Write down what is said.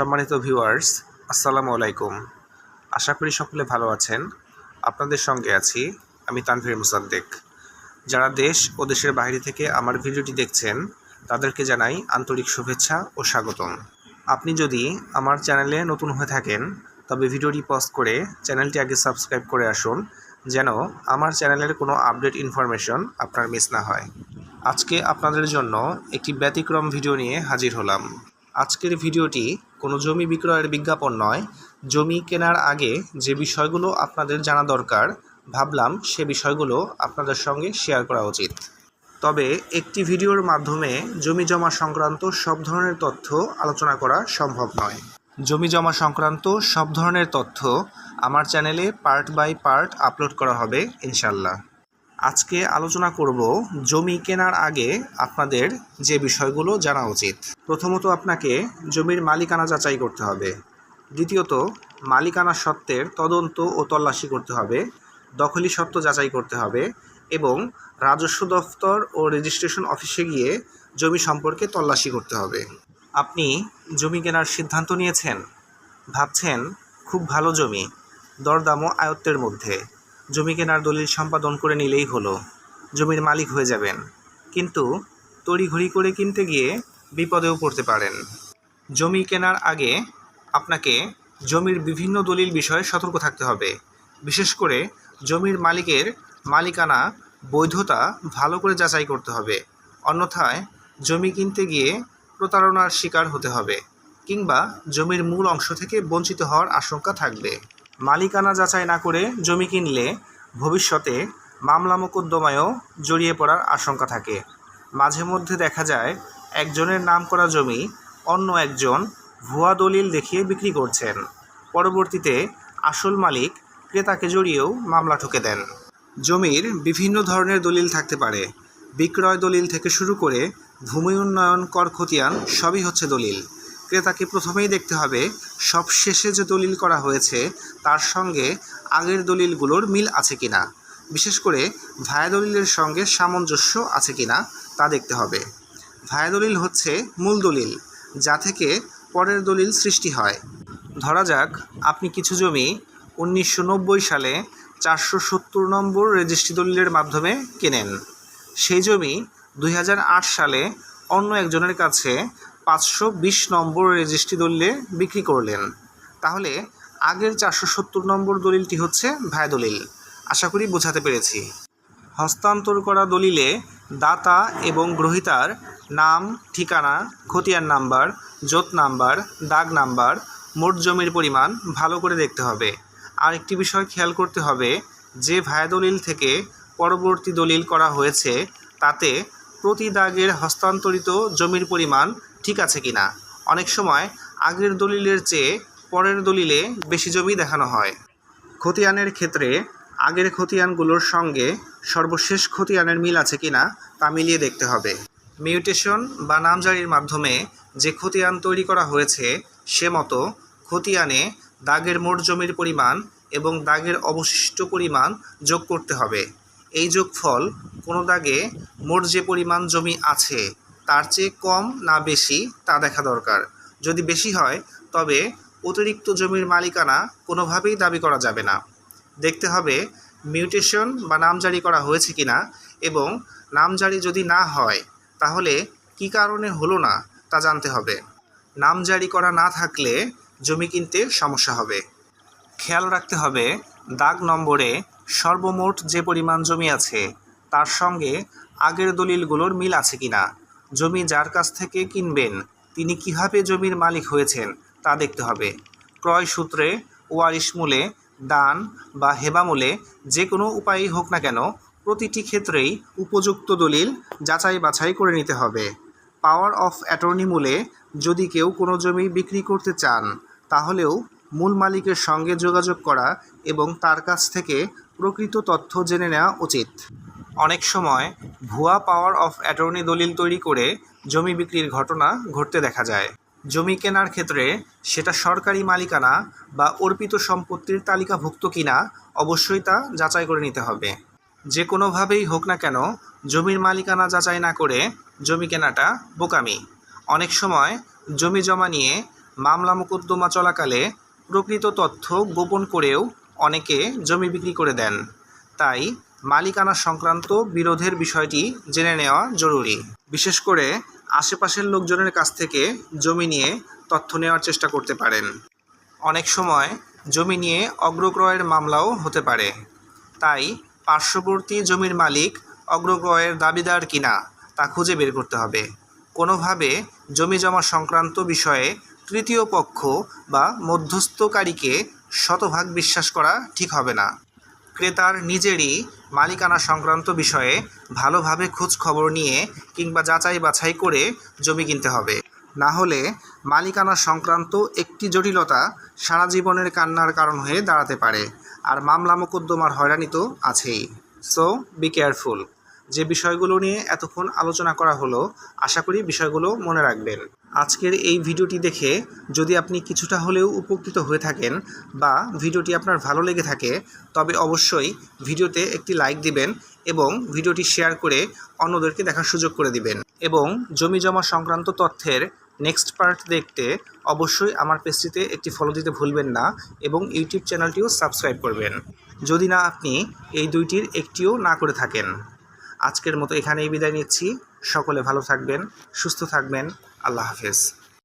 সম্মানিত ভিউয়ার্স আসসালামু আলাইকুম। আশা করি সকলে ভালো আছেন। আপনাদের সঙ্গে আছি আমি তানভীর মুসাদ্দেক। যারা দেশ ও দেশের বাইরে থেকে আমার ভিডিওটি দেখছেন, তাদেরকে জানাই আন্তরিক শুভেচ্ছা ও স্বাগতম। আপনি যদি আমার চ্যানেলে নতুন হয়ে থাকেন, তবে ভিডিওটি পজ করে চ্যানেলটি আগে সাবস্ক্রাইব করে আসুন, যেন আমার চ্যানেলের কোনো আপডেট ইনফরমেশন আপনার মিস না হয়। আজকে আপনাদের জন্য একটি ব্যতিক্রম ভিডিও নিয়ে হাজির হলাম। আজকের ভিডিওটি কোনো জমি বিক্রয়ের বিজ্ঞাপন নয়। জমি কেনার আগে যে বিষয়গুলো আপনাদের জানা দরকার, ভাবলাম সে বিষয়গুলো আপনাদের সঙ্গে শেয়ার করা উচিত। তবে একটি ভিডিওর মাধ্যমে জমি জমা সংক্রান্ত সব ধরনের তথ্য আলোচনা করা সম্ভব নয়। জমি জমা সংক্রান্ত সব ধরনের তথ্য আমার চ্যানেলে পার্ট বাই পার্ট আপলোড করা হবে ইনশাল্লাহ আজকে আলোচনা করব জমি কেনার আগে আপনাদের যে বিষয়গুলো জানা উচিত। প্রথমত আপনাকে জমির মালিকানা যাচাই করতে হবে। দ্বিতীয়ত, মালিকানা সত্ত্বের তদন্ত ও তল্লাশি করতে হবে, দখলি সত্ত্ব যাচাই করতে হবে এবং রাজস্ব দফতর ও রেজিস্ট্রেশন অফিসে গিয়ে জমি সম্পর্কে তল্লাশি করতে হবে। আপনি জমি কেনার সিদ্ধান্ত নিয়েছেন? ভাবছেন, খুব ভালো জমি, দরদামও আয়ত্তের মধ্যে। জমি কেনার দলিল সম্পাদন করে নিলেই হলো। জমির মালিক হয়ে যাবেন। কিন্তু তড়িঘড়ি করে কিনতে গিয়ে বিপদেও পড়তে পারেন। জমি কেনার আগে আপনাকে জমির বিভিন্ন দলিল বিষয়ে সতর্ক থাকতে হবে। বিশেষ করে জমির মালিকের মালিকানা, বৈধতা ভালো করে যাচাই করতে হবে। অন্যথায় জমি কিনতে গিয়ে প্রতারণার শিকার হতে হবে কিংবা জমির মূল অংশ থেকে বঞ্চিত হওয়ার আশঙ্কা থাকবে। মালিকানা যাচাই না করে জমি কিনলে ভবিষ্যতে মামলা মোকদ্দমায়ও জড়িয়ে পড়ার আশঙ্কা থাকে। মাঝে মধ্যে দেখা যায় একজনের নাম করা জমি অন্য একজন ভুয়া দলিল দেখিয়ে বিক্রি করছেন। পরবর্তীতে আসল মালিক ক্রেতাকে জড়িয়েও মামলা ঠুকে দেন। জমির বিভিন্ন ধরনের দলিল থাকতে পারে। বিক্রয় দলিল থেকে শুরু করে ভূমি উন্নয়ন, কর খতিয়ান সবই হচ্ছে দলিল। ক্রেতাকে প্রথমেই দেখতে হবে, সবশেষে যে দলিল করা হয়েছে, তার সঙ্গে আগের দলিলগুলোর মিল আছে কিনা। বিশেষ করে ভায়া দলিলের সঙ্গে সামঞ্জস্য আছে কিনা, তা দেখতে হবে। ভায়া দলিল হচ্ছে মূল দলিল, যা থেকে পরের দলিল সৃষ্টি হয়। ধরা যাক, আপনি কিছু জমি উনিশশো নব্বই সালে চারশো সত্তর নম্বর রেজিস্ট্রি দলিলের মাধ্যমে কেনেন। সেই জমি দুই হাজার আট সালে অন্য একজনের কাছে পাঁচশো বিশ নম্বর রেজিস্ট্রি দলিলে বিক্রি করলেন। তাহলে আগের চারশো সত্তর নম্বর দলিলটি হচ্ছে ভায়া দলিল। আশা করি বোঝাতে পেরেছি। হস্তান্তর করা দলিলে দাতা এবং গ্রহীতার নাম, ঠিকানা, খতিয়ান নাম্বার, জোত নাম্বার, দাগ নাম্বার, মোট জমির পরিমাণ ভালো করে দেখতে হবে। আর একটি বিষয় খেয়াল করতে হবে, যে ভায়া দলিল থেকে পরবর্তী দলিল করা হয়েছে, তাতে প্রতি দাগের হস্তান্তরিত জমির পরিমাণ ঠিক আছে কিনা। অনেক সময় আগের দলিলের চেয়ে পরের দলিলে বেশি জমি দেখানো হয়। খতিয়ানের ক্ষেত্রে আগের খতিয়ানগুলোর সঙ্গে সর্বশেষ খতিয়ানের মিল আছে কিনা তা মিলিয়ে দেখতে হবে। মিউটেশন বা নামজারির মাধ্যমে যে খতিয়ান তৈরি করা হয়েছে, সে মতো খতিয়ানে দাগের মোট জমির পরিমাণ এবং দাগের অবশিষ্ট পরিমাণ যোগ করতে হবে। এই যোগফল কোনো দাগে মোট যে পরিমাণ জমি আছে তার চেয়ে কম না বেশি তা দেখা দরকার। যদি বেশি হয়, তবে অতিরিক্ত জমির মালিকানা কোনোভাবেই দাবি করা যাবে না। দেখতে হবে মিউটেশন বা নামজারি করা হয়েছে কি না এবং নামজারি যদি না হয়, তাহলে কি কারণে হলো না তা জানতে হবে। নামজারি করা না থাকলে জমি কিনতে সমস্যা হবে। খেয়াল রাখতে হবে, দাগ নম্বরে সর্বমোট যে পরিমাণ জমি আছে, তার সঙ্গে আগের দলিলগুলোর মিল আছে কিনা। জমি যার কাছ থেকে কিনবেন, তিনি কীভাবে জমির মালিক হয়েছেন তা দেখতে হবে। ক্রয় সূত্রে ওয়ারিশ মূলে, দান বা হেবামূলে যে কোনো উপায়ই হোক না কেন প্রতিটি ক্ষেত্রেই উপযুক্ত দলিল যাচাই বাছাই করে নিতে হবে। পাওয়ার অফ অ্যাটর্নি মূলে যদি কেউ কোনো জমি বিক্রি করতে চান, তাহলেও মূল মালিকের সঙ্গে যোগাযোগ করা এবং তার কাছ থেকে প্রকৃত তথ্য জেনে নেওয়া উচিত। অনেক সময় ভুয়া পাওয়ার অফ অ্যাটর্নি দলিল তৈরি করে জমি বিক্রির ঘটনা ঘটতে দেখা যায়। জমি কেনার ক্ষেত্রে সেটা সরকারি মালিকানা বা অর্পিত সম্পত্তির তালিকাভুক্ত কিনা অবশ্যই তা যাচাই করে নিতে হবে। যে কোনোভাবেই হোক না কেন, জমির মালিকানা যাচাই না করে জমি কেনাটা বোকামি। অনেক সময় জমি জমা নিয়ে মামলা মোকদ্দমা চলাকালে প্রকৃত তথ্য গোপন করেও অনেকে জমি বিক্রি করে দেন। তাই মালিকানা সংক্রান্ত বিরোধের বিষয়টি জেনে নেওয়া জরুরি। বিশেষ করে আশেপাশের লোকজনের কাছ থেকে জমি নিয়ে তথ্য নেওয়ার চেষ্টা করতে পারেন। অনেক সময় জমি নিয়ে অগ্রক্রয়ের মামলাও হতে পারে। তাই পার্শ্ববর্তী জমির মালিক অগ্রক্রয়ের দাবিদার কিনা তা খুঁজে বের করতে হবে। কোনোভাবে জমি জমা সংক্রান্ত বিষয়ে তৃতীয় পক্ষ বা মধ্যস্থকারীকে শতভাগ বিশ্বাস করা ঠিক হবে না। ক্রেতার নিজেরই মালিকানা সংক্রান্ত বিষয়ে ভালোভাবে খোঁজ খবর নিয়ে কিংবা যাচাই বাছাই করে জমি কিনতে হবে। না হলে মালিকানা সংক্রান্ত একটি জটিলতা সারা জীবনের কান্নার কারণ হয়ে দাঁড়াতে পারে আর মামলা মোকদ্দমার হয়রানি তো আছেই। সো বি কেয়ারফুল যে বিষয়গুলো নিয়ে এতক্ষণ আলোচনা করা হলো, আশা করি বিষয়গুলো মনে রাখবেন। আজকের এই ভিডিওটি দেখে যদি আপনি কিছুটা হলেও উপকৃত হয়ে থাকেন বা ভিডিওটি আপনার ভালো লেগে থাকে, তবে অবশ্যই ভিডিওতে একটি লাইক দিবেন এবং ভিডিওটি শেয়ার করে অন্যদেরকে দেখার সুযোগ করে দিবেন। এবং জমি জমা সংক্রান্ত তথ্যের নেক্সট পার্ট দেখতে অবশ্যই আমার পেজটিতে একটি ফলো দিতে ভুলবেন না এবং ইউটিউব চ্যানেলটিও সাবস্ক্রাইব করবেন। যদি না আপনি এই দুইটির একটিও না করে থাকেন, আজকের মতো এখানেই বিদায় নিচ্ছি। সকলে ভালো থাকবেন, সুস্থ থাকবেন। আল্লাহ হাফেজ।